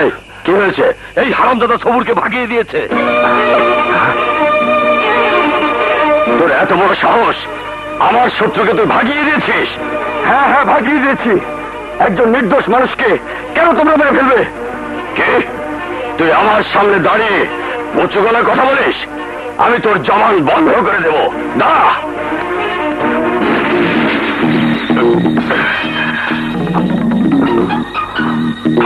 এই, কি হয়েছে? এই হারামজাদা সবুরকে ভাগিয়ে দিয়েছে। তোর এত বড় সাহস? আমার শত্রুকে তুই ভাগিয়ে দিয়েছিস? হ্যাঁ হ্যাঁ ভাগিয়ে দিয়েছি। একজন নির্দোষ মানুষকে কেন তোমরা মেরে ফেলবে? কে? তুই আমার সামনে দাঁড়িয়ে উঁচু গলায় কথা বলিস? আমি তোর জমান বন্ধ করে দেব। না খালেক,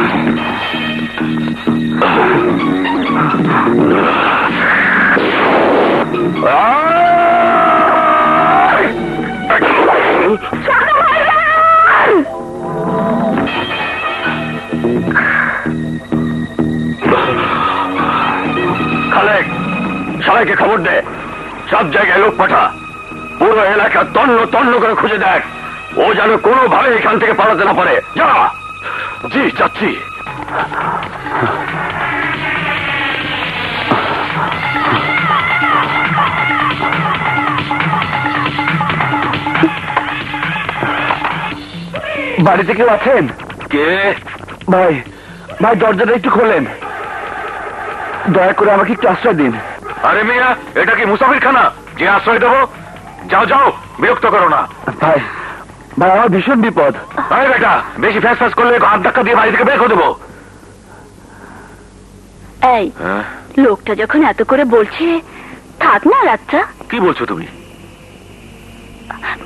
সবাইকে খবর দে। সব জায়গায় লোক পাঠা। পুরো এলাকা তন্ন তন্ন করে খুঁজে দেখ। ও যেন কোনোভাবে এখান থেকে পালাতে না পারে। যা! জি যাচ্ছি। বাড়িতে কেউ আছেন? কে? ভাই ভাই দরজাটা একটু খোলেন। দয়া করে আমাকে একটু আশ্রয় দিন। আরে মিয়া এটা কি মুসাফির খানা যে আশ্রয় দেবো? যাও যাও বিরক্ত করো না। ভাই ভাই আমার ভীষণ বিপদ। আরে বেটা বেশি ফ্যাস ফ্যাস করলে হাত ধাক্কা দিয়ে বাড়ি থেকে বের করে দেবো। এই লোকটা যখন এত করে বলছে থাক না রাতটা। কি বলছো তুমি?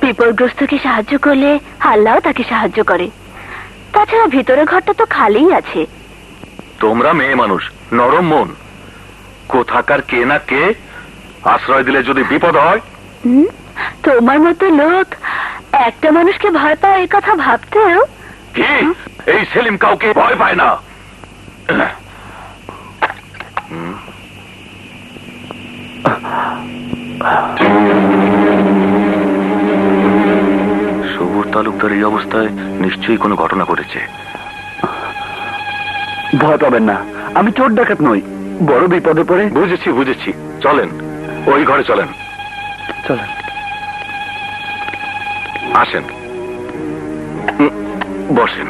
বিপদগ্রস্তকে সাহায্য করলে আল্লাহও তাকে সাহায্য করে। তাছাড়া ভিতরে ঘরটা তো খালিই আছে। তোমরা মেয়ে মানুষ নরম মন। কোথাকার কে না কে আশ্রয় দিলে যদি বিপদ হয়? হুম? তোমার মতো লোক একটা মানুষকে ভয় পায় এই কথা ভাবতেও? কি? এই সেলিম কাউকে ভয় পায় না। সবুর তালুকদার এই অবস্থায় নিশ্চয়ই কোনো ঘটনা ঘটেছে। ভয় পাবেন না। আমি চোর ডাকাত নই বড় বিপদে পড়ে। বুঝেছি বুঝেছি। চলেন ওই ঘরে চলেন। চলেন। আসেন। বসেন।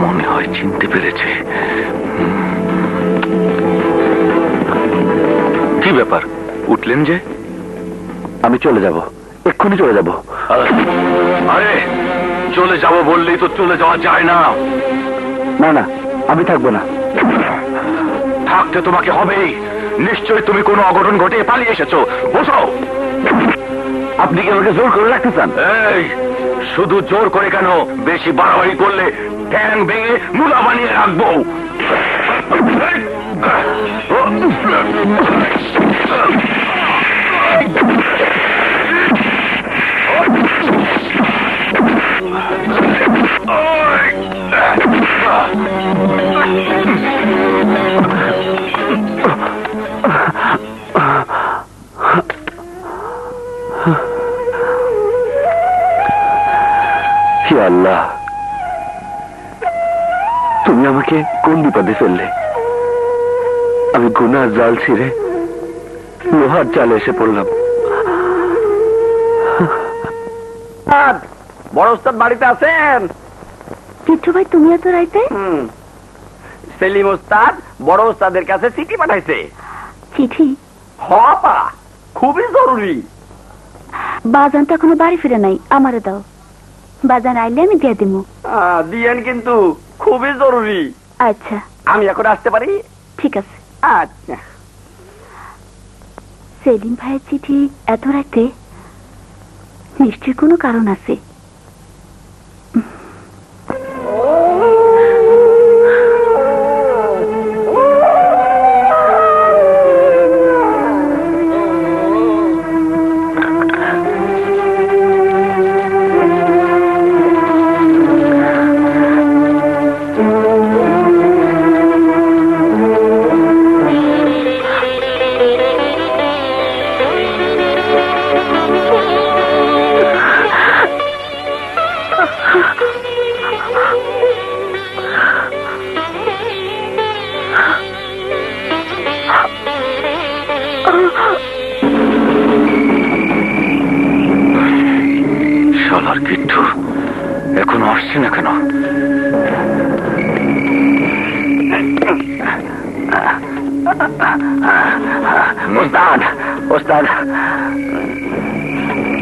মনে হয় চিনতে পেরেছে। উঠলেন যে? আমি চলে যাব। এক্ষুনি চলে যাব। আরে চলে যাব বললেই তো চলে যাওয়া যায় না। না না আমি থাকব না। থাকতে তোমাকে হবেই। নিশ্চয়ই তুমি কোনো অঘটন ঘটিয়ে পালিয়ে এসেছ। বসো। আপনি কি আমাকে জোর করে রাখতে চান? এই শুধু জোর করে কেন? বেশি বাড়াবাড়ি করলে ঠ্যাং ভেঙে মুলা বানিয়ে রাখব। হে আল্লাহ তুমি আমাকে কোন বিপদে ফেললে? আমি গুনার জাল ছিঁড়ে লোহার জালে এসে পড়লাম। বড় ওস্তাদ বাড়িতে আছেন? পিঠু ভাই তুমি এত রাইতে? সেলিম ওস্তাদ বড় ওস্তাদের কাছে চিঠি পাঠাইছে। চিঠি? হপা খুবই জরুরি। বাজান তো এখনও বাড়ি ফিরে নাই আমারে দাও। বাজান আইলে আমি দিয়ে দিব দিয়েন কিন্তু খুবই জরুরি। আচ্ছা। আমি এখন আসতে পারি? ঠিক আছে। আচ্ছা। সেলিম ভাইয়ের চিঠি এত রাতে? নিশ্চয় কোনো কারণ আছে? শালার কিট্টু এখনও আসছে না কেন? ওস্তাদ ওস্তাদ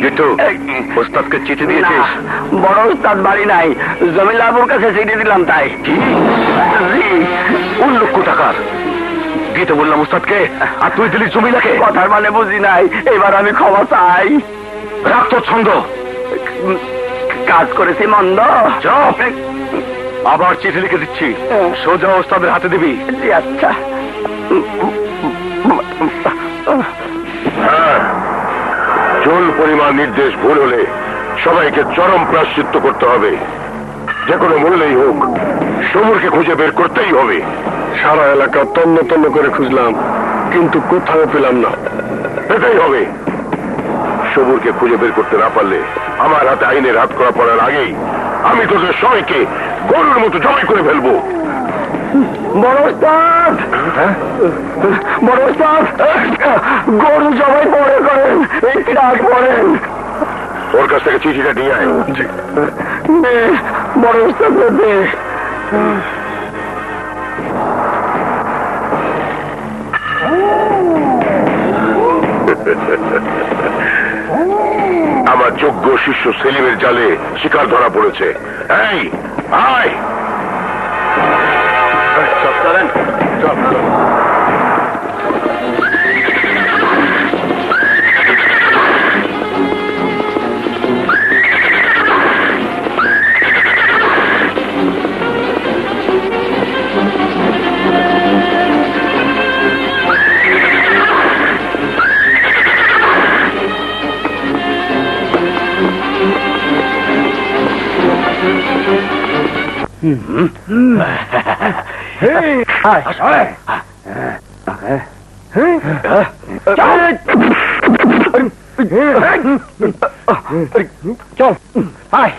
কিট্টু ওস্তাদকে চিঠি দিয়েছিস? বড় ওস্তাদ বাড়ি নাই। জমিলাবুর কাছে চিঠি দিলাম তাই। কি? জি, কোন লক্ষ টাকার? দিতে বললাম ওস্তাদকে? আর তুই দিলি জমিলাকে? কথার মানে বুঝি নাই। এবার আমি ক্ষমা চাই। রাখ তোর ছন্দ। কাজ করেছি মন্দ। আবার চিঠি লিখে দিচ্ছি। সোজা ওস্তাদের হাতে দিবি। আচ্ছা। হ্যাঁ পরিমাণ নির্দেশ ভুল হলে সবাইকে চরম প্রাশ্চিত্য করতে হবে। যে কোনো মূল্যেই হোক, সমুরকে খুঁজে বের করতেই হবে। সারা এলাকা তন্ন তন্ন করে খুঁজলাম, কিন্তু কোথাও পেলাম না। পেতেই হবে। সবুরকে খুঁজে বের করতে না পারলে আমার হাতে আইনের হাত করা পড়ার আগেই আমি তোদের সবাইকে গরুর মতো জমাই করে ফেলব। বড় ওস্তাদ বড় ওস্তাদ গরু জবাই পরে করেন ডাক পড়েন ওর কাছ থেকে চিঠিটা নিয়ে আয়। বড় ওস্তাদ দে। আমার যোগ্য শিষ্য সেলিমের জালে শিকার ধরা পড়েছে। এই আয়! Ciao allen Mm-hmm. চলেন চল, চল। চল আয়